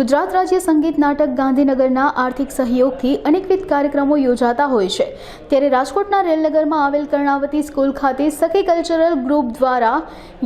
ગુજરાત રાજ્ય સંગીત નાટક ગાંધીનગરના આર્થિક સહયોગથી અનેકવિધ કાર્યક્રમો યોજાતા હોય છે. ત્યારે રાજકોટના રેલનગરમાં આવેલ કર્ણાવતી સ્કૂલ ખાતે સખી કલ્ચરલ ગ્રુપ દ્વારા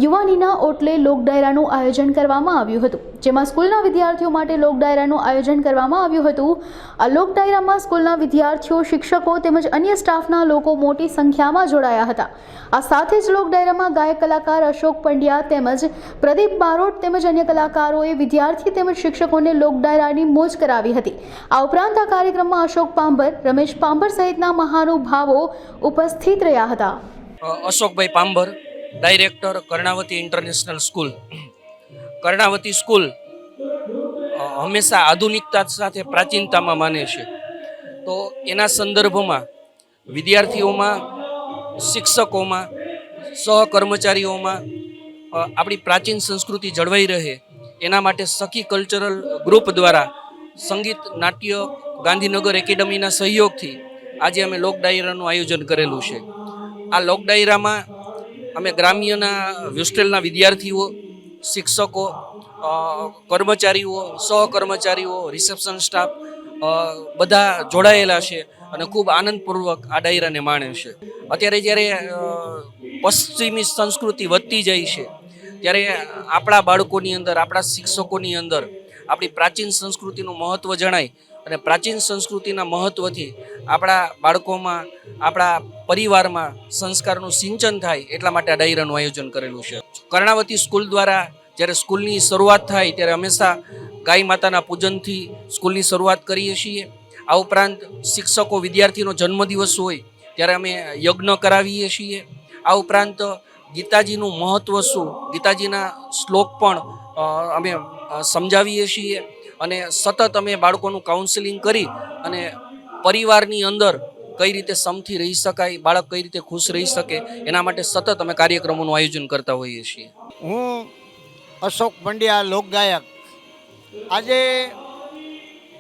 યુવાનીના ઓટલે લોકડાયરાનું આયોજન કરવામાં આવ્યું હતું. જેમાં સ્કૂલના વિદ્યાર્થીઓ માટે લોકડાયરાનું આયોજન કરવામાં આવ્યું હતું. આ લોકડાયરામાં સ્કૂલના વિદ્યાર્થીઓ, શિક્ષકો તેમજ અન્ય સ્ટાફના લોકો મોટી સંખ્યામાં જોડાયા હતા. આ સાથે જ લોકડાયરામાં ગાયક કલાકાર અશોક પંડ્યા તેમજ પ્રદીપ બારોટ તેમજ અન્ય કલાકારોએ વિદ્યાર્થી તેમજ શિક્ષકોને લોક ડાયરાની મોજ કરાવી હતી. આ ઉપરાંત આ કાર્યક્રમમાં અશોક પાંબર રમેશ પાંબર સહિતના મહાનુભાવો ઉપસ્થિત રહ્યા હતા. Ashokbhai Pambar director Karnavati international school. Karnavati school હંમેશા આધુનિકતા સાથે પ્રાચીનતામાં માને છે. તો એના સંદર્ભમાં વિદ્યાર્થીઓમાં, શિક્ષકોમાં, સહકર્મચારીઓમાં આપણી પ્રાચીન સંસ્કૃતિ જળવાઈ રહે. એના માટે સખી કલ્ચરલ ગ્રુપ દ્વારા સંગીત, નાટ્ય, ગાંધીનગર એકેડમીના સહયોગથી આજે અમે લોક ડાયરાનું આયોજન કરેલું છે. આ લોક ડાયરામાં અમે ગ્રામ્યના હોસ્ટેલના વિદ્યાર્થીઓ, શિક્ષકો કર્મચારીઓ, સહકર્મચારીઓ, રિસેપ્શન સ્ટાફ બધા જોડાયેલા છે અને ખૂબ આનંદપૂર્વક આ ડાયરાને માણે છે. અત્યારે જ્યારે પશ્ચિમી સંસ્કૃતિ વધતી જાય છે ત્યારે આપણા બાળકોની અંદર, આપણા શિક્ષકોની અંદર આપણી પ્રાચીન સંસ્કૃતિનું મહત્ત્વ જણાય અને પ્રાચીન સંસ્કૃતિના મહત્ત્વથી આપણા બાળકોમાં, આપણા પરિવારમાં સંસ્કારનું સિંચન થાય એટલા માટે આ ડાયરાનું આયોજન કરેલું છે. કર્ણાવતી સ્કૂલ દ્વારા જ્યારે સ્કૂલની શરૂઆત થાય ત્યારે હંમેશા ગાય માતાના પૂજનથી સ્કૂલની શરૂઆત કરીએ છીએ. આ ઉપરાંત શિક્ષકો વિદ્યાર્થીનો જન્મદિવસ હોય ત્યારે અમે યજ્ઞ કરાવીએ છીએ. આ ઉપરાંત ગીતાજીનું મહત્ત્વ શું? ગીતાજીના શ્લોક પણ અમે સમજાવીએ છીએ અને સતત અમે બાળકોનું કાઉન્સેલિંગ કરી અને પરિવારની અંદર કઈ રીતે સમથી રહી શકાય, બાળક કઈ રીતે ખુશ રહી શકે, એના માટે સતત અમે કાર્યક્રમોનું આયોજન કરતા હોઈએ છીએ. હું અશોક પંડ્યા લોકગાયક. આજે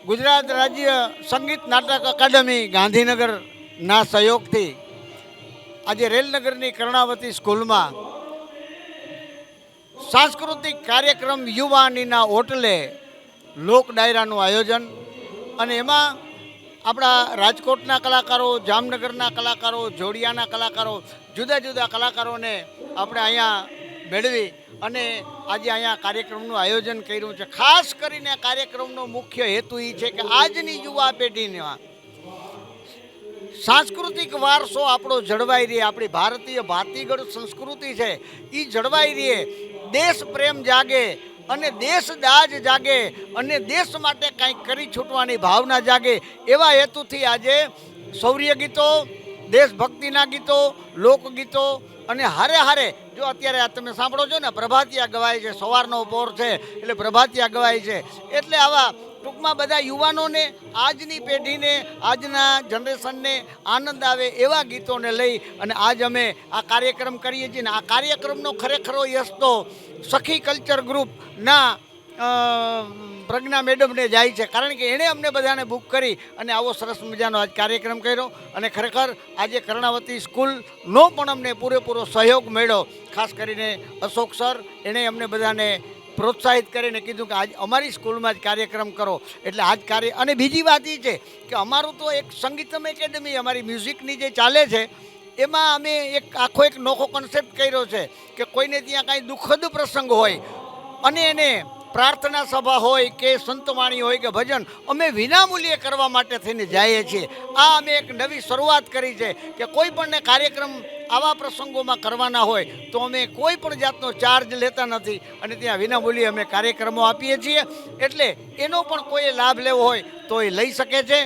ગુજરાત રાજ્ય સંગીત નાટક અકાદમી ગાંધીનગરના સહયોગથી આજે રેલનગરની કર્ણાવતી સ્કૂલમાં સાંસ્કૃતિક કાર્યક્રમ યુવાનીના ઓટલે લોક ડાયરાનું આયોજન અને એમાં આપણા રાજકોટના કલાકારો, જામનગરના કલાકારો, જોડિયાના કલાકારો, જુદા જુદા કલાકારોને આપણે અહીંયા મેળવી અને આજે અહીંયા કાર્યક્રમનું આયોજન કર્યું છે. ખાસ કરીને કાર્યક્રમનો મુખ્ય હેતુ એ છે કે આજની યુવા પેઢીમાં સાંસ્કૃતિક વારસો આપણો જળવાઈ રહે, આપણી ભારતીય ભાતીગળ સંસ્કૃતિ છે એ જળવાઈ રહે. દેશ પ્રેમ જાગે અને દેશ દાજ જાગે અને દેશ માટે કંઈક કરી છૂટવાની ભાવના જાગે. એવા હેતુથી આજે શૌર્ય ગીતો, દેશભક્તિના ગીતો, લોકગીતો અને હારે હારે, જો અત્યારે આ તમે સાંભળો છો ને, પ્રભાતિયા ગવાય છે, સવારનો પોર છે, એટલે પ્રભાતિયા ગવાય છે, એટલે આવા ટૂંકમાં બધા યુવાનોને, આજની પેઢીને, આજના જનરેશનને આનંદ આવે એવા ગીતોને લઈ અને આજ અમે આ કાર્યક્રમ કરીએ છીએ. આ કાર્યક્રમનો ખરેખરો યશ તો સખી કલ્ચર ગ્રુપના પ્રજ્ઞા મેડમને જાય છે. કારણ કે એણે અમને બધાને બુક કરી અને આવો સરસ મજાનો આજ કાર્યક્રમ કર્યો અને ખરેખર આજે કર્ણાવતી સ્કૂલનો પણ અમને પૂરેપૂરો સહયોગ મળ્યો. ખાસ કરીને અશોક સર એણે અમને બધાને પ્રોત્સાહિત કરીને કીધું કે આજ અમારી સ્કૂલમાં જ કાર્યક્રમ કરો. એટલે આજ કાર્ય, અને બીજી વાત એ છે કે અમારું તો એક સંગીતમ એકેડમી અમારી મ્યુઝિકની જે ચાલે છે, એમાં અમે એક આખો એક નોખો કન્સેપ્ટ કર્યો છે કે કોઈને ત્યાં કાંઈ દુઃખદ પ્રસંગ હોય, અને એને પ્રાર્થના સભા હોય કે સંતવાણી હોય કે ભજન, અમે વિનામૂલ્યે કરવા માટે થઈને જઈએ છીએ. આ અમે એક નવી શરૂઆત કરી છે કે કોઈ પણને કાર્યક્રમ આવા પ્રસંગોમાં કરવાના હોય, તો અમે કોઈ પણ જાતનો ચાર્જ લેતા નથી. અને ત્યાં વિનામૂલ્યે અમે કાર્યક્રમો આપીએ છીએ. એટલે એનો પણ કોઈએ લાભ લેવો હોય, તો એ લઈ શકે છે.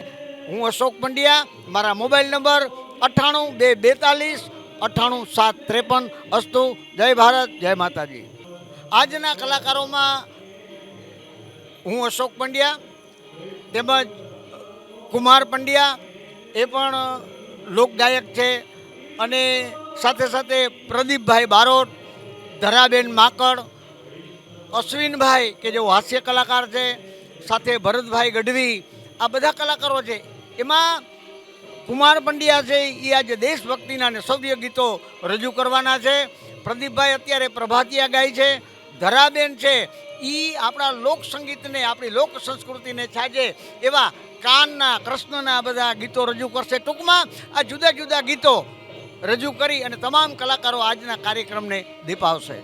હું અશોક પંડ્યા, મારા મોબાઈલ નંબર અઠ્ઠાણું બે બેતાલીસ, અઠ્ઠાણું સાત ત્રેપન. અસ્તુ, જય ભારત, જય માતાજી. આજના કલાકારોમાં હું અશોક પંડ્યા, તેમજ કુમાર પંડ્યા, એ પણ લોકગાયક છે. અને સાથે સાથે પ્રદીપભાઈ બારોટ, ધરાબેન માકડ, અશ્વિનભાઈ, કે જેઓ હાસ્ય કલાકાર છે, સાથે ભરતભાઈ ગઢવી, આ બધા કલાકારો છે. એમાં કુમાર પંડ્યા છે, એ આજે દેશભક્તિના અને સૌર્ય ગીતો રજૂ કરવાના છે. પ્રદીપભાઈ અત્યારે પ્રભાતિયા ગાય છે, ધરાબેન છે. એ આપણા લોક સંગીતને, આપણી લોક સંસ્કૃતિને છાજે એવા કાનના, કૃષ્ણના બધા ગીતો રજૂ કરશે. ટૂંકમાં આ જુદા જુદા ગીતો રજૂ કરી અને તમામ કલાકારો આજના કાર્યક્રમને દીપાવશે.